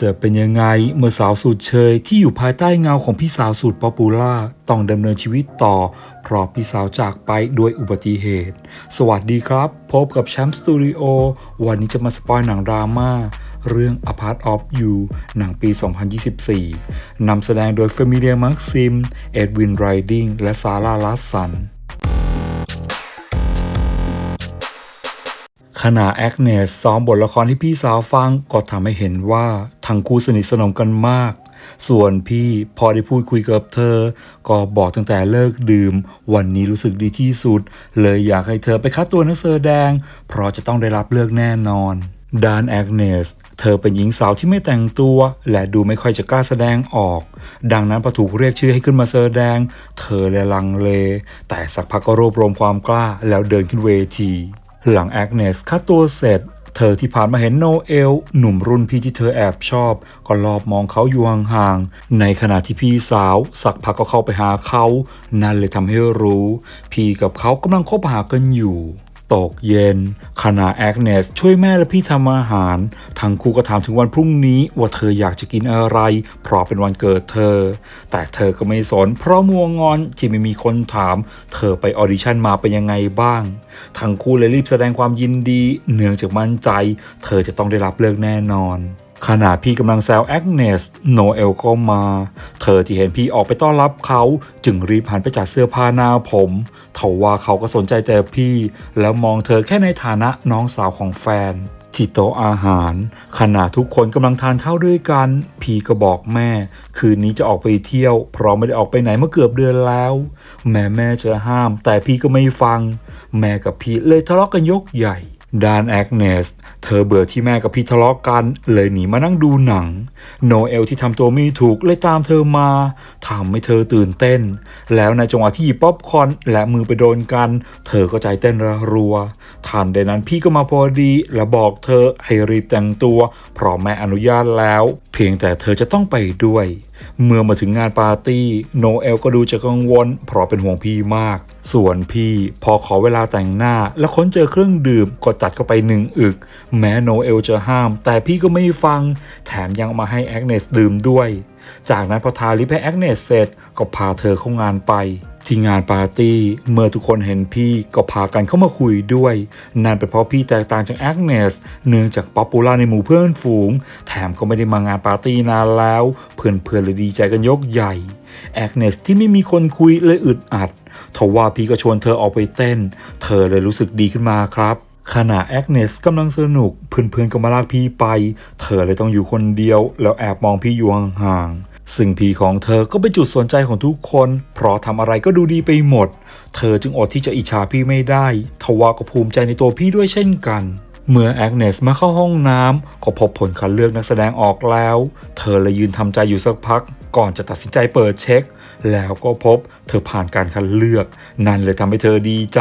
จะเป็นยังไงเมื่อสาวสุดเชยที่อยู่ภายใต้เงาของพี่สาวสุดป๊อปปูล่าต้องดำเนินชีวิตต่อ เพราะพี่สาวจากไปด้วยอุบัติเหตุ สวัสดีครับ พบกับแชมป์สตูดิโอวันนี้จะมาสปอยหนังดราม่าเรื่อง A Part of You หนังปี 2024 นำแสดงโดยเฟมิเลียมาร์ซิม เอ็ดวินไรดิงและซาร่าลัสสัน ขณะแอกเนสซ้อมบทละครที่พี่สาวฟังก็ทำให้เห็นว่าทั้งคู่สนิทสนมกันมาก ส่วนพี่พอได้พูดคุยกับเธอ ก็บอกตั้งแต่เลิกดื่ม วันนี้รู้สึกดีที่สุด เลยอยากให้เธอไปคัดตัวนักแสดง เพราะจะต้องได้รับเลือกแน่นอนดานแอกเนส เธอเป็นหญิงสาวที่ไม่แต่งตัว และดูไม่ค่อยจะกล้าแสดงออก ดังนั้นพอถูกเรียกชื่อให้ขึ้นมาแสดง เธอเลยลังเล แต่สักพักก็รวบรวมความกล้าแล้วเดินขึ้นเวที หลังแอกเนสค่าตัวเสร็จ เธอที่ผ่านมาเห็นโนเอล หนุ่มรุ่นพี่ที่เธอแอบชอบ ก็รอบมองเขาอยู่ห่างๆ ในขณะที่พี่สาว สักพักก็เข้าไปหาเขา นั่นเลยทำให้รู้ พี่กับเขากำลังคบหากันอยู่ ตกเย็นขณะแอกเนสช่วยแม่และพี่ทำอาหาร ทั้งคู่ก็ถามถึงวันพรุ่งนี้ว่าเธออยากจะกินอะไร เพราะเป็นวันเกิดเธอ แต่เธอก็ไม่สน เพราะมัวงอนที่ไม่มีคนถาม เธอไปออดิชั่นมาเป็นยังไงบ้าง ทั้งคู่เลยรีบแสดงความยินดี เนื่องจากมั่นใจ เธอจะต้องได้รับเลือกแน่นอน ขณะพี่กำลังแซวแอกเนสโนเอลก็มา เธอที่เห็นพี่ออกไปต้อนรับเขาจึงรีบหันไปจัดเสื้อผ้าหน้าผมเทว่าเขาก็สนใจแต่พี่ แล้วมองเธอแค่ในฐานะน้องสาวของแฟนที่โต๊ะอาหาร ขณะทุกคนกำลังทานข้าวด้วยกัน พี่ก็บอกแม่ คืนนี้จะออกไปเที่ยว เพราะไม่ได้ออกไปไหนมาเกือบเดือนแล้ว แม่แม่จะห้าม แต่พี่ก็ไม่ฟัง แม่กับพี่เลยทะเลาะกันยกใหญ่ ดานแอกเนส เธอเบื่อที่แม่กับพี่ทะเลาะกัน เลยหนีมานั่งดูหนัง โนเอลที่ทำตัวไม่ถูกเลยตามเธอมาทำให้เธอตื่นเต้น แล้วในจังหวะที่หยิบป๊อปคอนและมือไปโดนกัน เธอก็ใจเต้นระรัว ทันใดนั้นพี่ก็มาพอดีและบอกเธอให้รีบแต่งตัว เพราะแม่อนุญาตแล้ว เพียงแต่เธอจะต้องไปด้วย เมื่อมาถึงงานปาร์ตี้โนเอลก็ดูจะกังวล เพราะเป็นห่วงพี่มาก ส่วนพี่พอขอเวลาแต่งหน้า และค้นเจอเครื่องดื่มก็จัดเข้าไปหนึ่งอึก แม้โนเอลจะห้าม แต่พี่ก็ไม่ฟัง แถมยังมาให้แอกเนสดื่มด้วย จากนั้นพอทาลิปให้แอกเนสเสร็จก็พาเธอเข้างานไป ที่งานปาร์ตี้เมื่อทุกคนเห็นพี่ก็พากันเข้ามาคุยด้วยนั่นเป็นเพราะพี่แตกต่างจากแอกเนสเนื่องจากป๊อปปูล่าในหมู่เพื่อนฝูง แถมก็ไม่ได้มางานปาร์ตี้นานแล้ว เพื่อนๆเลยดีใจกันยกใหญ่แอกเนสที่ไม่มีคนคุยเลยอึดอัดทว่าพี่ก็ชวนเธอออกไปเต้น เธอเลยรู้สึกดีขึ้นมาครับ ขณะแอกเนสกำลังสนุกเพื่อนๆก็มาลากพี่ไป เธอเลยต้องอยู่คนเดียว แล้วแอบมองพี่อยู่ห่างๆซึ่งพี่ของเธอก็เป็นจุดสนใจของทุกคน เพราะทำอะไรก็ดูดีไปหมด เธอจึงอดที่จะอิจฉาพี่ไม่ได้ทว่าก็ภูมิใจในตัวพี่ด้วยเช่นกันเมื่อแอกเนสมาเข้าห้องน้ำก็พบผลคัดเลือกนักแสดงออกแล้ว เธอเลยยืนทำใจอยู่สักพัก ก่อนจะตัดสินใจเปิดเช็ค แล้วก็พบเธอผ่านการคัดเลือก นั่นเลยทำให้เธอดีใจ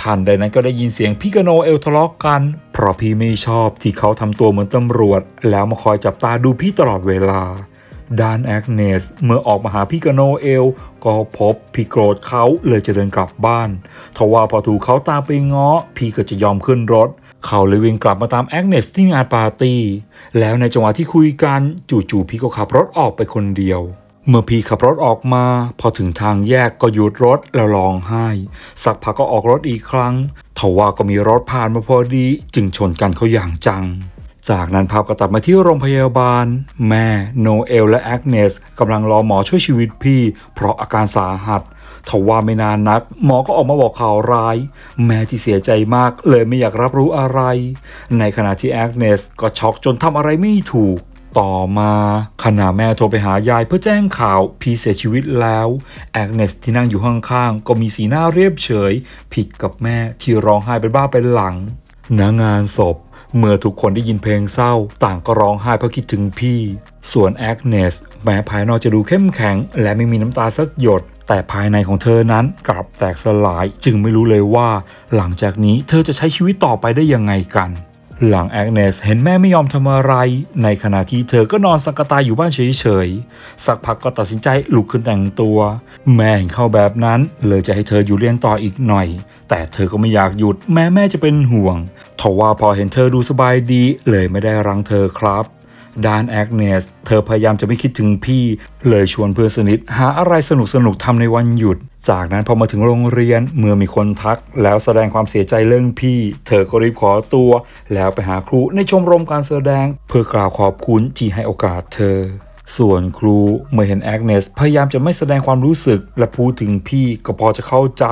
ทันใดนั้นก็ได้ยินเสียงพี่กโนเอลทะเลาะกัน เพราะพี่ไม่ชอบที่เขาทำตัวเหมือนตำรวจ แล้วมาคอยจับตาดูพี่ตลอดเวลาด้านแอกเนสเมื่อออกมาหาพี่กโนเอล ก็พบพี่โกรธเขาเลยจะเดินกลับบ้านทว่าพอถูกเขาตามไปง้อ พี่ก็จะยอมขึ้นรถ เขาเลยวิ่งกลับมาตามแอกเนสที่งานปาร์ตี้ แล้วในจังหวะที่คุยกันจู่ๆพี่ก็ขับรถออกไปคนเดียว เมื่อพี่ขับรถออกมา พอถึงทางแยกก็หยุดรถแล้วร้องไห้ สักพักก็ออกรถอีกครั้งทว่าก็มีรถผ่านมาพอดี จึงชนกันเขาอย่างจัง จากนั้นภาพก็ตัดมาที่โรงพยาบาล แม่โนเอลและแอกเนสกำลังรอหมอช่วยชีวิตพี่ เพราะอาการสาหัสทว่าไม่นานนัก หมอก็ออกมาบอกข่าวร้าย แม่ที่เสียใจมากเลยไม่อยากรับรู้อะไร ในขณะที่แอกเนสก็ช็อกจนทำอะไรไม่ถูก ต่อมาขณะแม่โทรไปหายายเพื่อแจ้งข่าวพีเสียชีวิตแล้วแอกเนสที่นั่งอยู่ข้างๆก็มีสีหน้าเรียบเฉย ผิดกับแม่ที่ร้องไห้เป็นบ้าเป็นหลังณงานศพเมื่อทุกคนได้ยินเพลงเศร้า ต่างก็ร้องไห้เพราะคิดถึงพี่ ส่วนแอกเนสแม้ภายนอกจะดูเข้มแข็ง และไม่มีน้ำตาสักหยด แต่ภายในของเธอนั้นกลับแตกสลายจึงไม่รู้เลยว่า หลังจากนี้เธอจะใช้ชีวิตต่อไปได้ยังไงกัน หลังแอกเนสเห็นแม่ไม่ยอมทำอะไร ในขณะที่เธอก็นอนสังกตายอยู่บ้านเฉยๆ สักพักก็ตัดสินใจลุกขึ้นแต่งตัว แม่เห็นเข้าแบบนั้นเลยจะให้เธออยู่เรียนต่ออีกหน่อย แต่เธอก็ไม่อยากหยุดแม่แม่จะเป็นห่วงทว่าพอเห็นเธอดูสบายดีเลยไม่ได้รังเธอครับ ด้านแอกเนสเธอพยายามจะไม่คิดถึงพี่ เลยชวนเพื่อนสนิท หาอะไรสนุกสนุกทำในวันหยุด จากนั้นพอมาถึงโรงเรียนเมื่อมีคนทัก แล้วแสดงความเสียใจเรื่องพี่ เธอก็รีบขอตัว แล้วไปหาครูในชมรมการแสดง เพื่อกล่าวขอบคุณที่ให้โอกาสเธอ ส่วนครูเมื่อเห็นแอกเนสพยายามจะไม่แสดงความรู้สึก และพูดถึงพี่ก็พอจะเข้าใจ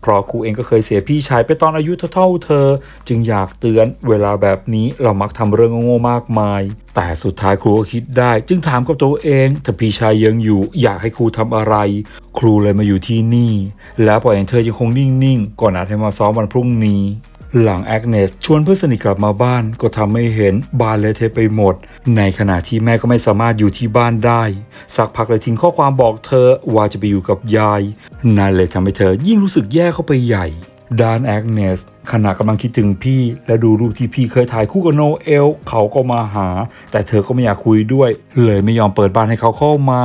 เพราะครูเองก็เคยเสียพี่ชายไปตอนอายุเท่าเธอ จึงอยากเตือนเวลาแบบนี้เรามักทำเรื่องโง่ๆมากมาย แต่สุดท้ายครูก็คิดได้ จึงถามกับตัวเองถ้าพี่ชายยังอยู่อยากให้ครูทำอะไร ครูเลยมาอยู่ที่นี่ แล้วปล่อยให้เธอยังคงนิ่งๆก่อนนัดให้มาซ้อมวันพรุ่งนี้ หลังแอกเนสชวนเพื่อนสนิทกลับมาบ้านก็ทำให้เห็นบ้านเละเทะไปหมด ในขณะที่แม่ก็ไม่สามารถอยู่ที่บ้านได้ สักพักเลยทิ้งข้อความบอกเธอว่าจะไปอยู่กับยาย นั่นเลยทำให้เธอยิ่งรู้สึกแย่เข้าไปใหญ่ดานแอกเนสขณะกำลังคิดถึงพี่ และดูรูปที่พี่เคยถ่ายคู่กับโนเอล เขาก็มาหา แต่เธอก็ไม่อยากคุยด้วย เลยไม่ยอมเปิดบ้านให้เขาเข้ามา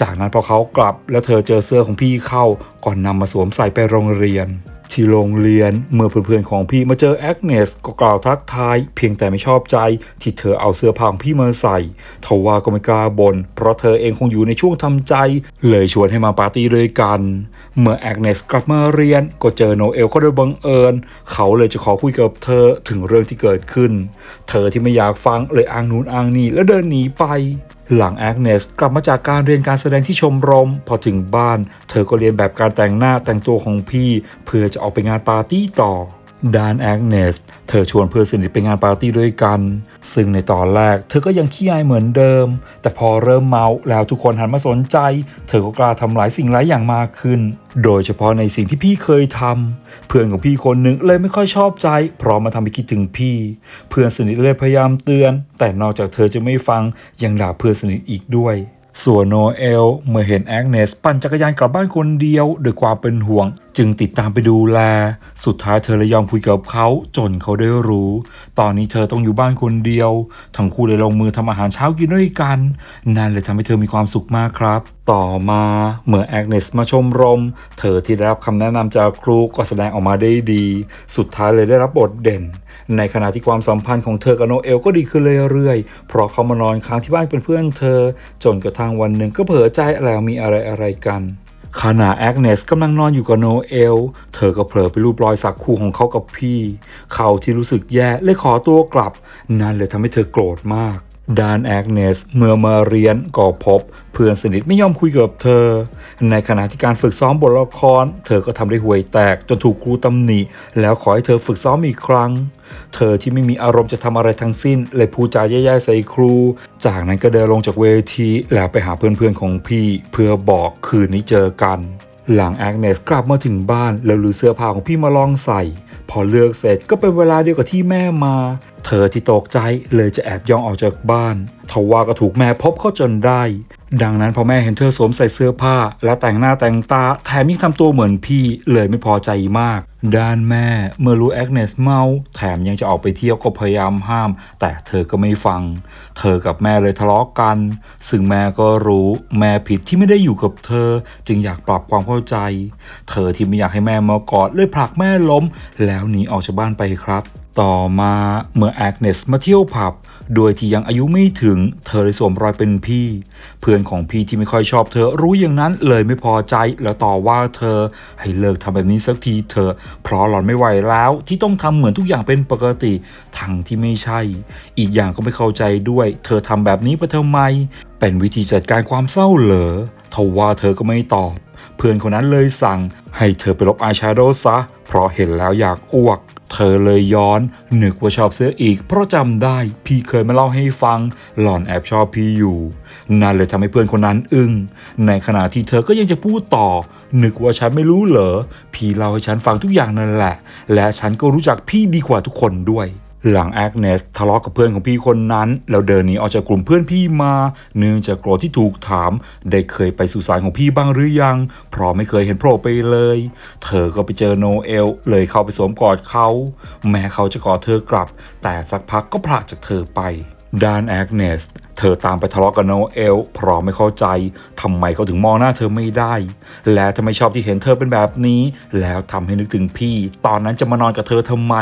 จากนั้นพอเขากลับ แล้วเธอเจอเสื้อของพี่เข้า ก่อนนำมาสวมใส่ไปโรงเรียน ที่โรงเรียน เมื่อเพื่อนๆของพี่มาเจอแอกเนสก็กล่าวทักทาย เพียงแต่ไม่ชอบใจที่เธอเอาเสื้อผ้าของพี่มาใส่ทว่าก็ไม่กล้าบน่นเพราะเธอเองคงอยู่ในช่วงทำใจ เลยชวนให้มาปาร์ตี้ด้วยกัน เมื่อแอกเนสกลับมาเรียนก็เจอโนเอลเขาโดยบังเอิญ เขาเลยจะขอคุยกับเธอถึงเรื่องที่เกิดขึ้น เธอที่ไม่อยากฟังเลยอ้างนู้นอ้างนี่แล้วเดินหนีไป หลังแอกเนสกลับมาจากการเรียนการแสดงที่ชมรม พอถึงบ้าน เธอก็เรียนแบบการแต่งหน้าแต่งตัวของพี่ เพื่อจะออกไปงานปาร์ตี้ต่อ ดานแอกเนสเธอชวนเพื่อนสนิทไปงานปาร์ตี้ด้วยกัน ซึ่งในตอนแรกเธอก็ยังขี้อายเหมือนเดิม แต่พอเริ่มเมาแล้วทุกคนหันมาสนใจ เธอก็กล้าทำหลายสิ่งหลายอย่างมากขึ้น โดยเฉพาะในสิ่งที่พี่เคยทำเพื่อนของพี่คนหนึ่งเลยไม่ค่อยชอบใจ เพราะมาทำให้คิดถึงพี่ เพื่อนสนิทเลยพยายามเตือน แต่นอกจากเธอจะไม่ฟังยังด่าเพื่อนสนิทอีกด้วย ส่วนโนเอลเมื่อเห็นแอกเนสปั่นจักรยานกลับบ้านคนเดียวด้วยความเป็นห่วง จึงติดตามไปดูแล สุดท้ายเธอเลยยอมคุยกับเขาจนเขาได้รู้ ตอนนี้เธอต้องอยู่บ้านคนเดียว ทั้งคู่เลยลงมือทำอาหารเช้ากินด้วยกัน นั่นเลยทำให้เธอมีความสุขมากครับ ต่อมาเมื่อแอกเนสมาชมรม เธอที่ได้รับคำแนะนำจากครูก็แสดงออกมาได้ดี สุดท้ายเลยได้รับบทเด่น ในขณะที่ความสัมพันธ์ของเธอกับโนเอลก็ดีขึ้นเรื่อยๆ เพราะเขามานอนค้างที่บ้านเป็นเพื่อนเธอ จนกระทั่งวันหนึ่งก็เผลอใจแล้วมีอะไรอะไรๆกันขณะแอกเนสกำลังนอนอยู่กับโนเอล เธอก็เผลอไปรูปรอยสักคู่ของเขากับพี่ เขาที่รู้สึกแย่เลยขอตัวกลับ นั่นเลยทำให้เธอโกรธมาก ดานแอกเนสเมื่อมาเรียนก็พบ เพื่อนสนิทไม่ยอมคุยกับเธอ ในขณะที่การฝึกซ้อมบทละคร เธอก็ทำได้ห่วยแตกจนถูกครูตำหนิ แล้วขอให้เธอฝึกซ้อมอีกครั้ง เธอที่ไม่มีอารมณ์จะทำอะไรทั้งสิ้น เลยพูดจาแย่ๆใส่ครู จากนั้นก็เดินลงจากเวทีแล้วไปหาเพื่อนๆของพี่ เพื่อบอกคืนนี้เจอกัน หลังแอกเนสกลับมาถึงบ้านแล้วลือเสื้อผ้าของพี่มาลองใส่ พอเลือกเสร็จก็เป็นเวลาเดียวกับที่แม่มา เธอที่ตกใจเลยจะแอบย่องออกจากบ้านทว่าก็ถูกแม่พบเข้าจนได้ ดังนั้นพอแม่เห็นเธอสวมใส่เสื้อผ้า และแต่งหน้าแต่งตาแถมยังทำตัวเหมือนพี่เลยไม่พอใจมาก ด้านแม่เมื่อรู้แอกเนสเมาแถมยังจะออกไปเที่ยวก็พยายามห้าม แต่เธอก็ไม่ฟัง เธอกับแม่เลยทะเลาะกัน ซึ่งแม่ก็รู้แม่ผิดที่ไม่ได้อยู่กับเธอ จึงอยากปรับความเข้าใจ เธอที่ไม่อยากให้แม่มากอดเลยผลักแม่ล้ม แล้วหนีออกจากบ้านไปครับ ต่อมาเมื่อแอกเนสมาเที่ยวผับโดยที่ยังอายุไม่ถึง เธอเลยสวมรอยเป็นพี่ เพื่อนของพี่ที่ไม่ค่อยชอบเธอรู้อย่างนั้นเลยไม่พอใจแล้วต่อว่าเธอ ให้เลิกทำแบบนี้สักทีเถอเพราะหล่อนไม่ไหวแล้วที่ต้องทำเหมือนทุกอย่างเป็นปกติทั้งที่ไม่ใช่ อีกอย่างก็ไม่เข้าใจด้วยเธอทำแบบนี้ไปทำไม เป็นวิธีจัดการความเศร้าเหรอทว่าเธอก็ไม่ตอบ เพื่อนคนนั้นเลยสั่ง ให้เธอไปลบอายแชโดว์ซะ เพราะเห็นแล้วอยากอ้วก เธอเลยย้อน นึกว่าชอบเสื้ออีก เพราะจำได้พี่เคยมาเล่าให้ฟัง หล่อนแอบชอบพี่อยู่ นั่นเลยทำให้เพื่อนคนนั้นอึง้ง ในขณะที่เธอก็ยังจะพูดต่อ นึกว่าฉันไม่รู้เหรอ พี่เล่าให้ฉันฟังทุกอย่างนั่นแหละ และฉันก็รู้จักพี่ดีกว่าทุกคนด้วย หลังแอกเนสทะเลาะกับเพื่อนของพี่คนนั้น แล้วเดินหนีออกจากกลุ่มเพื่อนพี่มา เนื่องจากโกรธที่ถูกถาม ได้เคยไปสุสานของพี่บ้างหรือยัง เพราะไม่เคยเห็นโผล่ไปเลย เธอก็ไปเจอโนเอล เลยเข้าไปสวมกอดเขา แม้เขาจะกอดเธอกลับ แต่สักพักก็พลากจากเธอไปด้านแอกเนสเธอตามไปทะเลาะกับโนเอลเพราะไม่เข้าใจทำไมเขาถึงมองหน้าเธอไม่ได้ และทำไมชอบที่เห็นเธอเป็นแบบนี้ แล้วทำให้นึกถึงพี่ ตอนนั้นจะมานอนกับเธอทำไม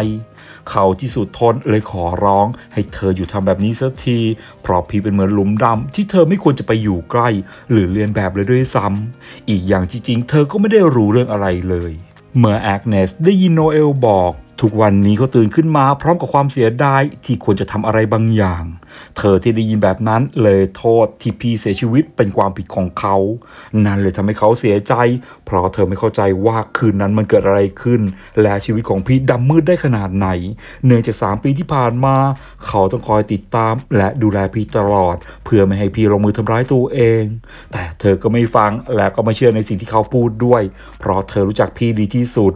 เขาที่สุดทนเลยขอร้อง ให้เธออยู่ทำแบบนี้สักที เพราะพี่เป็นเหมือนหลุมดำที่เธอไม่ควรจะไปอยู่ใกล้ หรือเรียนแบบเลยด้วยซ้ำอีกอย่างจริงๆ เธอก็ไม่ได้รู้เรื่องอะไรเลย เมื่อแอกเนสได้ยินโนเอลบอก ทุกวันนี้เขาตื่นขึ้นมาพร้อมกับความเสียดายที่ควรจะทำอะไรบางอย่างเธอที่ได้ยินแบบนั้นเลยโทษที่พี่เสียชีวิตเป็นความผิดของเขา นั่นเลยทำให้เขาเสียใจ เพราะเธอไม่เข้าใจว่าคืนนั้นมันเกิดอะไรขึ้น และชีวิตของพี่ดำมืดได้ขนาดไหน เนื่องจาก 3 ปีที่ผ่านมา เขาต้องคอยติดตาม และดูแลพี่ตลอด เพื่อไม่ให้พี่ลงมือทำร้ายตัวเอง แต่เธอก็ไม่ฟังและก็ไม่เชื่อในสิ่งที่เขาพูดด้วย เพราะเธอรู้จักพี่ดีที่สุด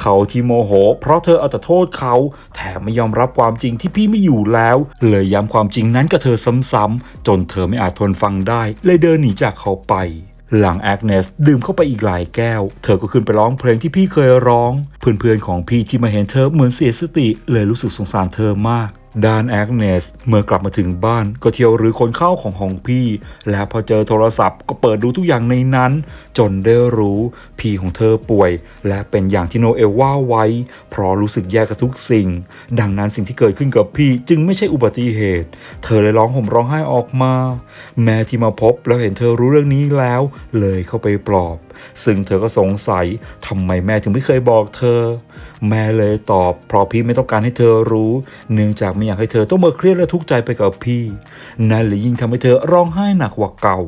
เขาที่โมโห เพราะเธอเอาแต่โทษเขา แถมไม่ยอมรับความจริงที่พี่ไม่อยู่แล้ว เลยย้ำความจริงนั้นกับเธอซ้ำๆจนเธอไม่อาจทนฟังได้ เลยเดินหนีจากเขาไป หลังแอกเนสดื่มเข้าไปอีกหลายแก้ว เธอก็ขึ้นไปร้องเพลงที่พี่เคยร้อง เพื่อนๆของพี่ที่มาเห็นเธอเหมือนเสียสติ เลยรู้สึกสงสารเธอมาก ดานแอกเนสเมื่อกลับมาถึงบ้านก็เที่ยวหรือคนเข้าของของพี่ และพอเจอโทรศัพท์ก็เปิดดูทุกอย่างในนั้น จนได้รู้ พี่ของเธอป่วย และเป็นอย่างที่โนเอลว่าไว้ เพราะรู้สึกแย่กับทุกสิ่ง ดังนั้นสิ่งที่เกิดขึ้นกับพี่จึงไม่ใช่อุบัติเหตุ เธอเลยร้องห่มร้องไห้ออกมา แม่ที่มาพบแล้วเห็นเธอรู้เรื่องนี้แล้ว เลยเข้าไปปลอบซึ่งเธอก็สงสัยทำไมแม่ถึงไม่เคยบอกเธอ แม่เลยตอบ เพราะพี่ไม่ต้องการให้เธอรู้ เนื่องจากไม่อยากให้เธอต้องมาเครียดและทุกข์ใจไปกับพี่ นั่นเลยยิ่งทำให้เธอร้องไห้หนักกว่าเก่า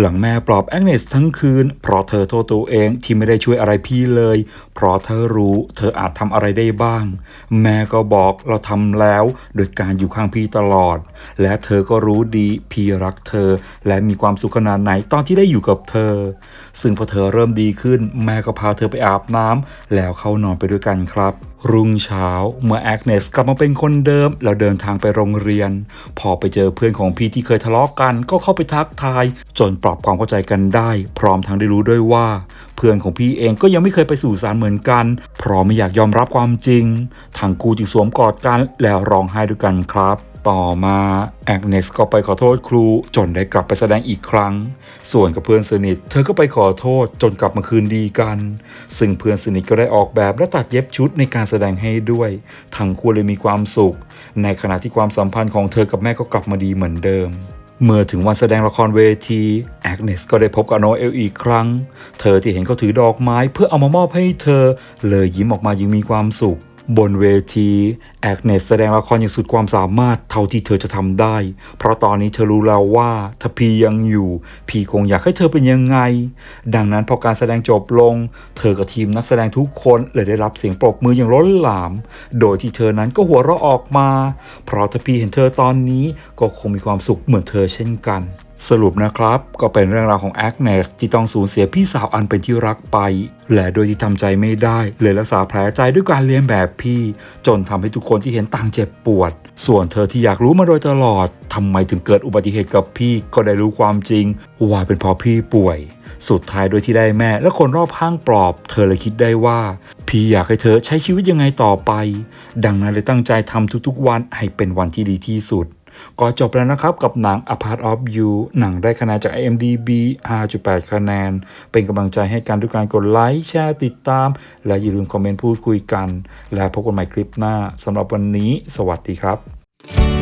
หลังแม่ปลอบแอกเนสทั้งคืน เพราะเธอโทษตัวเองที่ไม่ได้ช่วยอะไรพี่เลย เพราะเธอรู้เธออาจทำอะไรได้บ้าง แม่ก็บอกเราทำแล้วโดยการอยู่ข้างพี่ตลอด และเธอก็รู้ดีพี่รักเธอ และมีความสุขขนาดไหนตอนที่ได้อยู่กับเธอ ซึ่งพอเธอเริ่มดีขึ้น แม่ก็พาเธอไปอาบน้ำแล้วเข้านอนไปด้วยกันครับ รุ่งเช้าเมื่อแอกเนสกลับมาเป็นคนเดิมแล้วเดินทางไปโรงเรียน พอไปเจอเพื่อนของพี่ที่เคยทะเลาะกันก็เข้าไปทักทาย จนปรับความเข้าใจกันได้ พร้อมทั้งได้รู้ด้วยว่า เพื่อนของพี่เองก็ยังไม่เคยไปสู่สารเหมือนกัน เพราะไม่อยากยอมรับความจริงทางคู่จึงสวมกอดกันแล้วร้องไห้ด้วยกันครับ ต่อมาแอกเนสก็ไปขอโทษครูจนได้กลับไปแสดงอีกครั้ง ส่วนกับเพื่อนสนิท เธอก็ไปขอโทษจนกลับมาคืนดีกัน ซึ่งเพื่อนสนิทก็ได้ออกแบบและตัดเย็บชุดในการแสดงให้ด้วย ทั้งคู่เลยมีความสุข ในขณะที่ความสัมพันธ์ของเธอกับแม่ก็กลับมาดีเหมือนเดิมเมื่อถึงวันแสดงละครเวทีแอกเนสก็ได้พบกับโนเอลอีกครั้ง เธอที่เห็นเขาถือดอกไม้เพื่อเอามามอบให้เธอ เลยยิ้มออกมาอยังมีความสุข บนเวทีแอกเนสแสดงละครอย่างสุดความสามารถเท่าที่เธอจะทำได้ เพราะตอนนี้เธอรู้แล้วว่าถ้าพียังอยู่ พีคงอยากให้เธอเป็นยังไง ดังนั้นพอการแสดงจบลง เธอกับทีมนักแสดงทุกคนเลยได้รับเสียงปรบมืออย่างล้นหลาม โดยที่เธอนั้นก็หัวเราะออกมา เพราะถ้าพีเห็นเธอตอนนี้ก็คงมีความสุขเหมือนเธอเช่นกัน สรุปนะครับ ก็เป็นเรื่องราวของแอกเนสที่ต้องสูญเสียพี่สาวอันเป็นที่รักไป และโดยที่ทำใจไม่ได้ เลยรักษาแผลใจด้วยการเลี้ยงแบบพี่ จนทำให้ทุกคนที่เห็นต่างเจ็บปวด ส่วนเธอที่อยากรู้มาโดยตลอดทำไมถึงเกิดอุบัติเหตุกับพี่ก็ได้รู้ความจริง ว่าเป็นเพราะพี่ป่วยสุดท้ายโดยที่ได้แม่และคนรอบข้างปลอบ เธอเลยคิดได้ว่า พี่อยากให้เธอใช้ชีวิตยังไงต่อไป ดังนั้นเลยตั้งใจทำทุกๆวันให้เป็นวันที่ดีที่สุด ก็จบแล้วนะครับกับหนัง A Part of You หนังได้คะแนนจาก IMDb 5.8 คะแนน เป็นกำลังใจให้กันด้วยการกดไลค์ แชร์ติดตาม และอย่าลืมคอมเมนต์พูดคุยกัน และพบกันใหม่คลิปหน้าสำหรับวันนี้ สวัสดีครับ